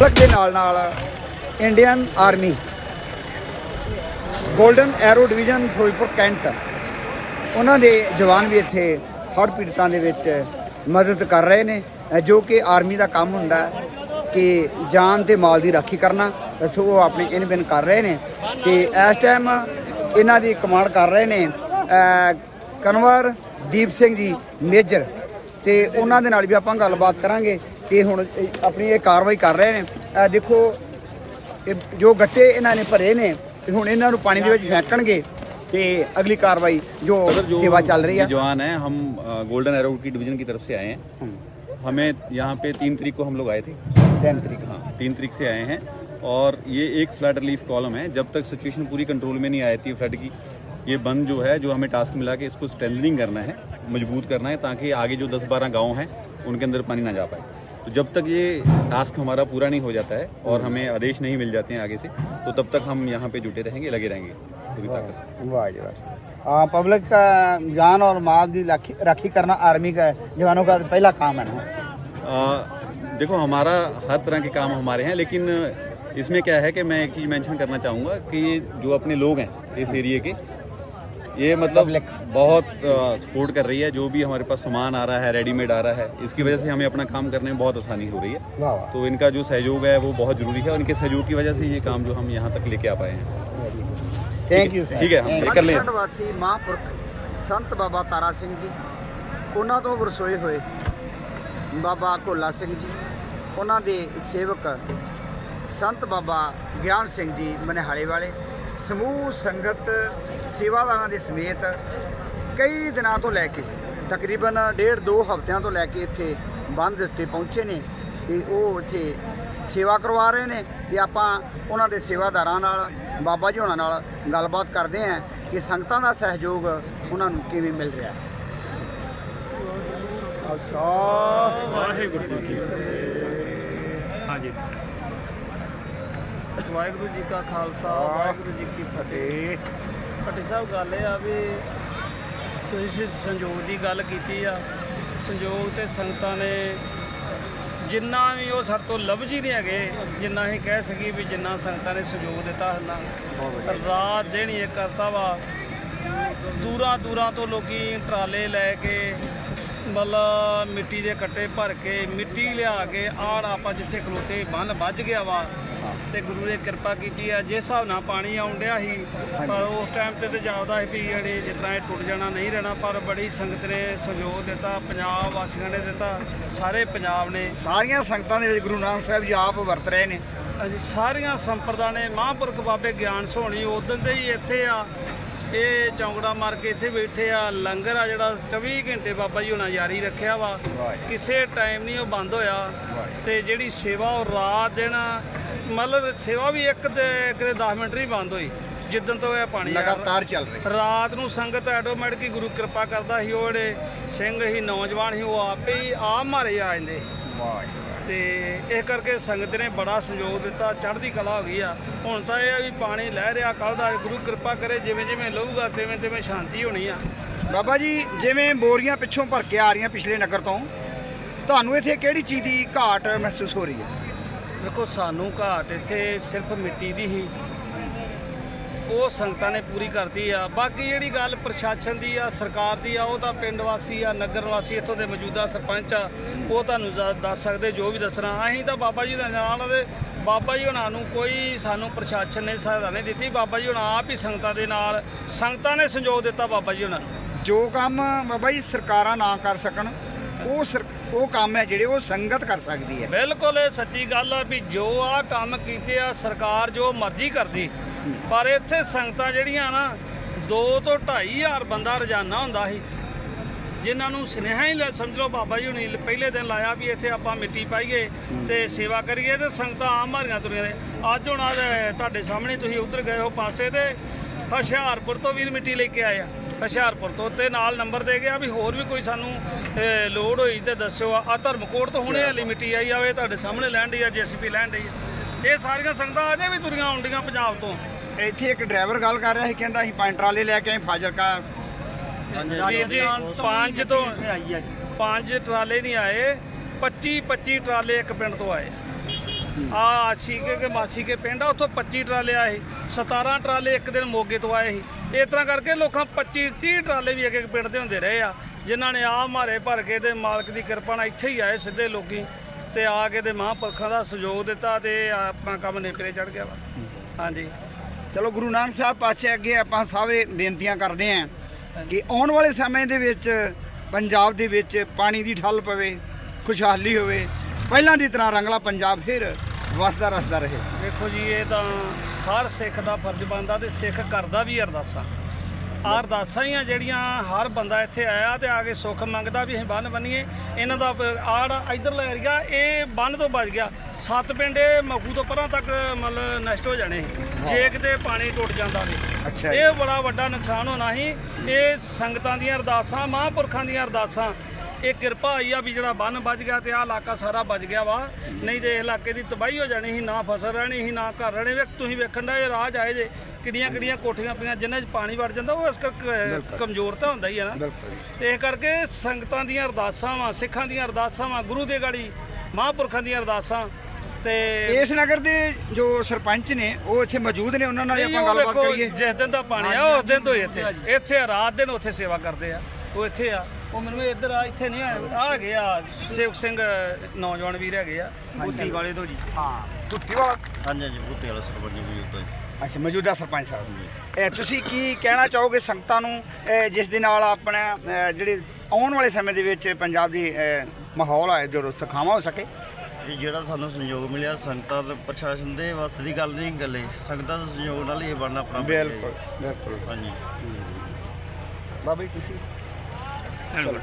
ਸੜਕ ਦੇ ਨਾਲ ਨਾਲ Indian army golden arrow division Firozpur cantt ਉਹਨਾਂ ਦੇ ਜਵਾਨ ਵੀ ਇੱਥੇ ਹੜ੍ਹ ਪੀੜਤਾਂ ਦੇ ਵਿੱਚ ਮਦਦ ਕਰ ਰਹੇ ਨੇ ਜੋ ਕਿ ਆਰਮੀ ਦਾ ਕੰਮ ਹੁੰਦਾ ਕਿ ਜਾਨ ਤੇ ਮਾਲ ਦੀ ਰਾਖੀ ਕਰਨਾ ਸੋ ਉਹ ਆਪਣੇ ਇਨ ਬਿਨ ਕਰ ਰਹੇ ਨੇ ਤੇ ਇਸ ਟਾਈਮ ਇਹਨਾਂ ਦੀ ਕਮਾਂਡ ਕਰ ਰਹੇ ਨੇ ਅ, ਕਨਵਰ ਦੀਪ ਸਿੰਘ ਜੀ ਮੇਜਰ ਤੇ ਉਹਨਾਂ ਦੇ ਨਾਲ ਵੀ ਆਪਾਂ ਗੱਲਬਾਤ ਕਰਾਂਗੇ। ਕਿ ਹੁਣ ਇਹ ਆਪਣੀ ਇਹ ਕਾਰਵਾਈ ਕਰ ਰਹੇ ਨੇ ਅ, ਦੇਖੋ ਇਹ ਜੋ ਗੱਟੇ ਇਹਨਾਂ ਨੇ ਭਰੇ ਨੇ ਤੇ ਹੁਣ ਇਹਨਾਂ ਨੂੰ ਪਾਣੀ ਦੇ ਵਿੱਚ ਫੇਂਕਣਗੇ ਤੇ ਅਗਲੀ ਕਾਰਵਾਈ ਜੋ सर जो ਸੇਵਾ ਚੱਲ ਰਹੀ ये ਹੈ जवान है हम गोल्डन एरो की डिवीजन की तरफ से आए हैं हमें यहाँ पे तीन तारीख को हम लोग आए थे ਤਿੰਨ ਤਰੀਕ हाँ तीन तारीख से आए हैं और ये एक फ्लड रिलीफ कॉलम है जब तक सिचुएशन पूरी कंट्रोल में नहीं आती फ्लड की ये बंद जो है जो हमें टास्क मिला कि इसको स्ट्रेंथनिंग करना है मजबूत करना है ताकि आगे जो 10-12 गांव हैं उनके अंदर पानी ना जा पाए तो जब तक ये टास्क हमारा पूरा नहीं हो जाता है और हमें आदेश नहीं मिल जाते हैं आगे से तो तब तक हम यहाँ पे जुटे रहेंगे लगे रहेंगे। पूरी ताकत वाह पब्लिक का जान और माल की राखी राखी करना आर्मी का जवानों का पहला काम है ना? आ, देखो हमारा हर तरह के काम हमारे हैं लेकिन इसमें क्या है कि मैं एक चीज़ मेंशन करना चाहूँगा कि जो अपने लोग हैं इस एरिए के ये मतलब बहुत सपोर्ट कर रही है जो भी हमारे पास सामान आ रहा है रेडीमेड आ रहा है इसकी वजह से हमें अपना काम करने में बहुत आसानी हो रही है वाह वाह तो इनका जो सहयोग है वो बहुत ज़रूरी है और इनके सहयोग की वजह से ये काम जो हम यहाँ तक लेके आ पाए हैं ਥੈਂਕ ਯੂ ठीक है हम कर लें ਵਾਸੀ ਮਹਾਂਪੁਰਖ ਸੰਤ ਬਾਬਾ ਤਾਰਾ ਸਿੰਘ ਜੀ ਉਹਨਾਂ ਤੋਂ ਵਰਸੋਏ ਹੋਏ ਬਾਬਾ ਕੋਲਾ ਸਿੰਘ ਜੀ ਉਹਨਾਂ ਦੇ ਸੇਵਕ ਸੰਤ ਬਾਬਾ ਗਿਆਨ ਸਿੰਘ ਜੀ ਮਨਹਾਲੇ ਵਾਲੇ ਸਮੂਹ ਸੰਗਤ ਸੇਵਾਦਾਰਾਂ ਦੇ ਸਮੇਤ ਕਈ ਦਿਨਾਂ ਤੋਂ ਲੈ ਕੇ ਤਕਰੀਬਨ ਡੇਢ ਦੋ ਹਫ਼ਤਿਆਂ ਤੋਂ ਲੈ ਕੇ ਇੱਥੇ ਬੰਦ ਉੱਤੇ ਪਹੁੰਚੇ ਨੇ ਤੇ ਉਹ ਇੱਥੇ ਸੇਵਾ ਕਰਵਾ ਰਹੇ ਨੇ ਤੇ ਆਪਾਂ ਉਹਨਾਂ ਦੇ ਸੇਵਾਦਾਰਾਂ ਨਾਲ ਬਾਬਾ ਜੀ ਹੋਣਾ ਨਾਲ ਗੱਲਬਾਤ ਕਰਦੇ ਆਂ ਕਿ ਸੰਗਤਾਂ ਦਾ ਸਹਿਯੋਗ ਉਹਨਾਂ ਨੂੰ ਕਿਵੇਂ ਮਿਲ ਰਿਹਾ। ਹੈ ਵਾਹਿਗੁਰੂ ਜੀ ਹਾਂਜੀ। ਵਾਹਿਗੁਰੂ ਜੀ ਕਾ ਖਾਲਸਾ ਵਾਹਿਗੁਰੂ ਜੀ ਕੀ ਫਤਿਹ। ਭੱਟੀ ਸਾਹਿਬ ਗੱਲ ਇਹ ਆ ਵੀ ਤੁਸੀਂ ਸੰਯੋਗ ਦੀ ਗੱਲ ਕੀਤੀ ਆ। ਸੰਯੋਗ ਤੇ ਸੰਗਤਾਂ ਨੇ ਜਿੰਨਾ ਵੀ ਉਹ ਸਾਡੇ ਤੋਂ ਲਫ਼ਜ਼ ਹੀ ਨਹੀਂ ਹੈਗੇ ਜਿੰਨਾ ਅਸੀਂ ਕਹਿ ਸਕੀਏ ਵੀ ਜਿੰਨਾ ਸੰਗਤਾਂ ਨੇ ਸਹਿਯੋਗ ਦਿੱਤਾ ਹਨਾ ਰਾਤ ਦਿਨ ਇਹ ਕਰਤਾ ਵਾ। ਦੂਰਾਂ ਦੂਰਾਂ ਤੋਂ ਲੋਕੀ ਟਰਾਲੇ ਲੈ ਕੇ ਮਤਲਬ ਮਿੱਟੀ ਦੇ ਕੱਟੇ ਭਰ ਕੇ ਮਿੱਟੀ ਲਿਆ ਕੇ ਆੜ ਆਪਾਂ ਜਿੱਥੇ ਖਲੋਤੇ ਬੰਨ ਵੱਜ ਗਿਆ ਵਾ। ਤੇ ਗੁਰੂ ਨੇ ਕਿਰਪਾ ਕੀਤੀ ਆ। ਜਿਸ ਹਿਸਾਬ ਨਾਲ ਪਾਣੀ ਆਉਣ ਡਿਆ ਸੀ ਪਰ ਉਸ ਟਾਈਮ ਤੇ ਤੇ ਜਾਪਦਾ ਸੀ ਵੀ ਜਿਹੜੇ ਤਰ੍ਹਾਂ ਇਹ ਟੁੱਟ ਜਾਣਾ ਨਹੀਂ ਰਹਿਣਾ ਪਰ ਬੜੀ ਸੰਗਤ ਨੇ ਸਹਿਯੋਗ ਦਿੱਤਾ ਪੰਜਾਬ ਵਾਸੀਆਂ ਨੇ ਦਿੱਤਾ ਸਾਰੇ ਪੰਜਾਬ ਨੇ। ਸਾਰੀਆਂ ਸੰਗਤਾਂ ਦੇ ਵਿੱਚ ਗੁਰੂ ਨਾਨਕ ਸਾਹਿਬ ਜੀ ਆਪ ਵਰਤ ਰਹੇ ਨੇ। ਸਾਰੀਆਂ ਸੰਪਰਦਾ ਨੇ ਮਹਾਂਪੁਰਖ ਬਾਬੇ ਗਿਆਨ ਸੋਹਣੀ ਉਦੋਂ ਦੇ ਹੀ ਇੱਥੇ ਆ ਇਹ ਚੌਂਕੜਾ ਮਾਰ ਕੇ ਇੱਥੇ ਬੈਠੇ ਆ। ਲੰਗਰ ਆ ਜਿਹੜਾ 24 ਘੰਟੇ ਬਾਬਾ ਜੀ ਹੁਣਾਂ ਜਾਰੀ ਰੱਖਿਆ ਵਾ। ਕਿਸੇ ਟਾਈਮ ਨਹੀਂ ਉਹ ਬੰਦ ਹੋਇਆ। ਤੇ ਜਿਹੜੀ ਸੇਵਾ ਉਹ ਰਾਤ ਦਿਨ ਮਤਲਬ ਸੇਵਾ ਵੀ ਇੱਕ ਦੇ ਇੱਕ ਦੇ 10 ਮਿੰਟ ਨਹੀਂ ਬੰਦ ਹੋਈ। ਜਿੱਦਣ ਤੋਂ ਇਹ ਪਾਣੀ ਆਇਆ। ਲਗਾਤਾਰ ਚੱਲ ਰਹੀ। ਰਾਤ ਨੂੰ ਸੰਗਤ ਆਟੋਮੈਟਿਕ ਹੀ ਗੁਰੂ ਕਿਰਪਾ ਕਰਦਾ ਸੀ ਉਹ ਜਿਹੜੇ ਸਿੰਘ ਹੀ ਨੌਜਵਾਨ ਸੀ ਉਹ ਆਪੇ ਹੀ ਆ ਮਾਰੇ ਆ ਜਾਂਦੇ। ਵਾਹ ਤੇ ਇਹ ਕਰਕੇ ਸੰਗਤ ਨੇ ਬੜਾ ਸਹਿਯੋਗ ਦਿੱਤਾ ਚੜ੍ਹਦੀ ਕਲਾ ਹੋ ਗਈ ਆ। ਹੁਣ ਤਾਂ ਇਹ ਆ ਵੀ ਪਾਣੀ ਲੈ ਰਿਹਾ ਕੱਲ ਦਾ ਗੁਰੂ ਕਿਰਪਾ ਕਰੇ ਜਿਵੇਂ ਜਿਵੇਂ ਲਊਗਾ ਤਿਵੇਂ ਤਿਵੇਂ ਸ਼ਾਂਤੀ ਹੋਣੀ ਆ। ਬਾਬਾ ਜੀ ਜਿਵੇਂ ਬੋਰੀਆਂ ਪਿੱਛੋਂ ਭਰ ਕੇ ਆ ਰਹੀਆਂ ਪਿਛਲੇ ਨਗਰ ਤੋਂ ਤੁਹਾਨੂੰ ਇੱਥੇ ਕਿਹੜੀ ਚੀਜ਼ ਦੀ ਘਾਟ ਮਹਿਸੂਸ ਹੋ ਰਹੀ ਹੈ? ਦੇਖੋ ਸਾਨੂੰ ਘਾਟ ਇੱਥੇ ਸਿਰਫ ਮਿੱਟੀ ਦੀ ਹੀ ਉਹ ਸੰਗਤਾਂ ਨੇ ਪੂਰੀ ਕਰਤੀ ਆ। ਬਾਕੀ ਜਿਹੜੀ ਗੱਲ ਪ੍ਰਸ਼ਾਸਨ ਦੀ ਆ, ਸਰਕਾਰ ਦੀ ਆ, ਉਹ ਤਾਂ ਪਿੰਡ ਵਾਸੀ ਆ, ਨਗਰ ਵਾਸੀ ਇੱਥੋਂ ਦੇ ਮੌਜੂਦਾ ਸਰਪੰਚ ਆ, ਉਹ ਤੁਹਾਨੂੰ ਦੱਸ ਸਕਦੇ, ਜੋ ਵੀ ਦੱਸਣਾ। ਅਸੀਂ ਤਾਂ ਬਾਬਾ ਜੀ ਦੇ ਨਾਲ ਦੇ, ਬਾਬਾ ਜੀ ਹੁਣਾਂ ਨੂੰ ਕੋਈ ਸਾਨੂੰ ਪ੍ਰਸ਼ਾਸਨ ਨੇ ਸਹਾਇਤਾ ਨਹੀਂ ਦਿੱਤੀ। ਬਾਬਾ ਜੀ ਹੁਣਾਂ ਆਪ ਹੀ ਸੰਗਤਾਂ ਦੇ ਨਾਲ, ਸੰਗਤਾਂ ਨੇ ਸੰਯੋਗ ਦਿੱਤਾ ਬਾਬਾ ਜੀ ਹੁਣਾਂ ਨੂੰ। ਜੋ ਕੰਮ ਬਾਬਾ ਜੀ ਸਰਕਾਰਾਂ ਨਾ ਕਰ ਸਕਣ, ਉਹ ਸਰ- ਉਹ ਕੰਮ ਹੈ ਜਿਹੜੇ ਉਹ ਸੰਗਤ ਕਰ ਸਕਦੀ ਹੈ। ਬਿਲਕੁਲ ਇਹ ਸੱਚੀ ਗੱਲ ਆ ਵੀ ਜੋ ਆ ਕੰਮ ਕੀਤੇ ਆ ਸਰਕਾਰ ਜੋ ਮਰਜ਼ੀ ਕਰਦੀ, ਪਰ ਇੱਥੇ ਸੰਗਤਾਂ ਜਿਹੜੀਆਂ ਨਾ 2 ਤੋਂ 2500 ਬੰਦਾ ਰੋਜ਼ਾਨਾ ਹੁੰਦਾ ਸੀ। ਜਿਨ੍ਹਾਂ ਨੂੰ ਸੁਨੇਹਾ ਹੀ ਲੈ, ਸਮਝ ਲਓ ਬਾਬਾ ਜੀ ਹੁਣੀ ਪਹਿਲੇ ਦਿਨ ਲਾਇਆ ਵੀ ਇੱਥੇ ਆਪਾਂ ਮਿੱਟੀ ਪਾਈਏ ਤੇ ਸੇਵਾ ਕਰੀਏ ਤੇ ਸੰਗਤਾਂ ਆਮ ਮਾਰੀਆਂ ਤੁਰੀਆਂ ਨੇ ਅੱਜ ਹੁਣ ਤੁਹਾਡੇ ਸਾਹਮਣੇ ਤੁਸੀਂ ਉਧਰ ਗਏ ਹੋ ਪਾਸੇ ਤੇ ਹੁਸ਼ਿਆਰਪੁਰ ਤੋਂ ਵੀਰ ਮਿੱਟੀ ਲੈ ਕੇ ਆਏ ਆ। ਹੁਸ਼ਿਆਰਪੁਰ ਤੋਂ ਤੇ ਨਾਲ ਨੰਬਰ ਦੇ ਗਿਆ ਵੀ ਹੋਰ ਵੀ ਕੋਈ ਸਾਨੂੰ ਲੋੜ ਹੋਈ ਤੇ ਦੱਸਿਓ। ਆ ਧਰਮਕੋਟ ਤੋਂ ਹੁਣੇ ਵਾਲੀ ਮਿੱਟੀ ਆਈ ਆਵੇ ਤੁਹਾਡੇ ਸਾਹਮਣੇ ਲੈਣ ਡਈ ਆ ਜੀਸੀਪੀ ਲੈਣ ਡਈ ਆ। ਇਹ ਸਾਰੀਆਂ ਸੰਗਤਾਂ ਅਜੇ ਵੀ ਤੁਰੀਆਂ ਆਉਂਦੀਆਂ ਪੰਜਾਬ ਤੋਂ। ਇੱਥੇ ਇੱਕ ਡਰਾਈਵਰ ਗੱਲ ਕਰ ਰਿਹਾ ਸੀ ਕਹਿੰਦਾ ਅਸੀਂ ਪੰਜ ਟਰਾਲੇ ਲੈ ਕੇ ਆਏ ਫਾਜ਼ਿਲਕਾ। ਵੀਰ ਜੀ ਪੰਜ ਤੋਂ ਪੰਜ ਟਰਾਲੇ ਨਹੀਂ ਆਏ 25 25 ਟਰਾਲੇ ਇੱਕ ਪਿੰਡ ਤੋਂ ਆਏ। ਆ ਆਸ਼ੀਕੇ ਕੇ ਮਾਛੀ ਕੇ ਪਿੰਡ ਆ ਉੱਥੋਂ 25 ਟਰਾਲੇ ਆਏ ਸੀ। 17 ਟਰਾਲੇ ਇੱਕ ਦਿਨ ਮੋਗੇ ਤੋਂ ਆਏ ਸੀ। ਇਸ ਤਰ੍ਹਾਂ ਕਰਕੇ ਲੋਕਾਂ 25 30 ਟਰਾਲੇ ਵੀ ਇੱਕ ਇੱਕ ਪਿੰਡ ਦੇ ਹੁੰਦੇ ਰਹੇ ਆ ਜਿਨ੍ਹਾਂ ਨੇ ਆ ਮਾਰੇ ਭਰ ਕੇ ਤੇ ਮਾਲਕ ਦੀ ਕਿਰਪਾ ਨਾਲ ਇੱਥੇ ਹੀ ਆਏ ਸਿੱਧੇ ਲੋਕੀ ਤੇ ਆ ਕੇ ਤੇ ਮਹਾਂਪੁਰਖਾਂ ਦਾ ਸਹਿਯੋਗ ਦਿੱਤਾ ਤੇ ਆਪਣਾ ਕੰਮ ਨੇਪਰੇ ਚੜ ਗਿਆ ਵਾ। ਹਾਂਜੀ। ਚਲੋ ਗੁਰੂ ਨਾਨਕ ਸਾਹਿਬ ਪਾਸੇ ਅੱਗੇ ਆਪਾਂ ਸਾਰੇ ਬੇਨਤੀਆਂ ਕਰਦੇ ਆਂ ਕਿ ਆਉਣ ਵਾਲੇ ਸਮੇਂ ਦੇ ਵਿੱਚ ਪੰਜਾਬ ਦੇ ਵਿੱਚ ਪਾਣੀ ਦੀ ਠੱਲ ਪਵੇ ਖੁਸ਼ਹਾਲੀ ਹੋਵੇ ਪਹਿਲਾਂ ਦੀ ਤਰ੍ਹਾਂ ਰੰਗਲਾ ਪੰਜਾਬ ਫਿਰ ਵਸਦਾ ਰਸਦਾ ਰਹੇ। ਵੇਖੋ ਜੀ ਇਹ ਤਾਂ ਹਰ ਸਿੱਖ ਦਾ ਫਰਜ਼ ਬਣਦਾ ਤੇ ਸਿੱਖ ਕਰਦਾ ਵੀ ਅਰਦਾਸਾਂ। ਆਹ ਅਰਦਾਸਾਂ ਹੀ ਆ ਜਿਹੜੀਆਂ ਹਰ ਬੰਦਾ ਇੱਥੇ ਆਇਆ ਤੇ ਆ ਕੇ ਸੁੱਖ ਮੰਗਦਾ ਵੀ ਅਸੀਂ ਬੰਨ ਬੰਨੀਏ। ਇਹਨਾਂ ਦਾ ਆੜ ਇਧਰਲਾ ਏਰੀਆ ਇਹ ਬੰਨ ਤੋਂ ਬਚ ਗਿਆ। ਸੱਤ ਪਿੰਡ ਇਹ ਮਖੂ ਤੋਂ ਪਰਾਂ ਤੱਕ ਮਤਲਬ ਨਸ਼ਟ ਹੋ ਜਾਣੇ ਜੇ ਕਿਤੇ ਪਾਣੀ ਟੁੱਟ ਜਾਂਦਾ ਤੇ ਇਹ ਬੜਾ ਵੱਡਾ ਨੁਕਸਾਨ ਹੋਣਾ ਸੀ। ਇਹ ਸੰਗਤਾਂ ਦੀਆਂ ਅਰਦਾਸਾਂ ਮਹਾਂਪੁਰਖਾਂ ਦੀਆਂ ਅਰਦਾਸਾਂ ਇਹ ਕਿਰਪਾ ਹੋਈ ਆ ਵੀ ਜਿਹੜਾ ਬੰਨ ਵੱਜ ਗਿਆ ਤੇ ਆਹ ਇਲਾਕਾ ਸਾਰਾ ਵੱਜ ਗਿਆ ਵਾ। ਨਹੀਂ ਤੇ ਇਸ ਇਲਾਕੇ ਦੀ ਤਬਾਹੀ ਹੋ ਜਾਣੀ ਸੀ ਨਾ ਫਸਲ ਰਹਿਣੀ ਸੀ ਨਾ ਘਰ ਰਹਿਣੇ। ਵੇਖ ਤੁਸੀਂ ਵੇਖਣ ਦਾ ਇਹ ਰਾਜ ਆਏ ਜੇ ਕਿੰਨੀਆਂ ਕਿੰਨੀਆਂ ਕੋਠੀਆਂ ਪਈਆਂ ਜਿਨ੍ਹਾਂ 'ਚ ਪਾਣੀ ਵੜ ਜਾਂਦਾ ਉਹ ਇਸ ਕਰਕੇ ਕਮਜ਼ੋਰ ਤਾਂ ਹੁੰਦਾ ਹੀ ਆ ਨਾ। ਬਿਲਕੁਲ ਤੇ ਇਸ ਕਰਕੇ ਸੰਗਤਾਂ ਦੀਆਂ ਅਰਦਾਸਾਂ ਵਾ ਸਿੱਖਾਂ ਦੀਆਂ ਅਰਦਾਸਾਂ ਵਾ ਗੁਰੂ ਦੇ ਗਾੜੀ ਮਹਾਂਪੁਰਖਾਂ ਦੀਆਂ ਅਰਦਾਸਾਂ। ਤੇ ਇਸ ਨਗਰ ਦੇ ਜੋ ਸਰਪੰਚ ਨੇ ਉਹ ਇੱਥੇ ਮੌਜੂਦ ਨੇ ਉਹਨਾਂ ਨਾਲ ਆਪਾਂ ਗੱਲਬਾਤ ਕਰੀਏ। ਜਿਸ ਦਿਨ ਦਾ ਪਾਣੀ ਆ ਉਸ ਦਿਨ ਤੋਂ ਹੀ ਇੱਥੇ। ਇੱਥੇ ਆ, ਰਾਤ ਦਿਨ ਉੱਥੇ ਸੇਵਾ ਕਰਦੇ ਆ। ਉਹ ਇੱਥੇ ਆ। ਉਹ ਮੈਨੂੰ ਇੱਧਰ ਆ ਇੱਥੇ ਨਹੀਂ ਆ ਆ ਹੈਗੇ ਆ ਸੇਵਕ ਸਿੰਘ ਨੌਜਵਾਨ ਵੀਰ ਹੈਗੇ ਆ ਬੁੱਤੀ ਵਾਲੇ ਤੋਂ ਜੀ। ਹਾਂ ਟੁੱਟੀ ਵਾਲਾ? ਹਾਂਜੀ ਹਾਂਜੀ ਬੁੱਤੇ ਵਾਲਾ ਸਰਪੰਚ ਵੀ ਉੱਤੇ ਅੱਛਾ ਮੌਜੂਦਾ ਸਰਪੰਚ ਸਾਹਿਬ। ਇਹ ਤੁਸੀਂ ਕੀ ਕਹਿਣਾ ਚਾਹੋਗੇ ਸੰਗਤਾਂ ਨੂੰ ਇਹ ਜਿਸ ਦੇ ਨਾਲ ਆਪਣਾ ਜਿਹੜੇ ਆਉਣ ਵਾਲੇ ਸਮੇਂ ਦੇ ਵਿੱਚ ਪੰਜਾਬ ਦੀ ਮਾਹੌਲ ਹੈ ਜੋ ਸੁਖਾਵਾਂ ਹੋ ਸਕੇ? ਇਹ ਜਿਹੜਾ ਸਾਨੂੰ ਸੰਯੋਗ ਮਿਲਿਆ ਸੰਗਤਾਂ ਤੇ ਪ੍ਰਸ਼ਾਸਨ ਦੇ ਵਾਸਤੇ ਦੀ ਗੱਲ ਨਹੀਂ ਗੱਲੇ। ਸੰਗਤਾਂ ਦੇ ਸੰਯੋਗ ਨਾਲ ਹੀ ਇਹ ਬਣਨਾ ਆਪਣਾ ਜੀ। ਬਿਲਕੁਲ ਹਾਂਜੀ। ਬਾਬਾ ਜੀ ਤੁਸੀਂ? Algo.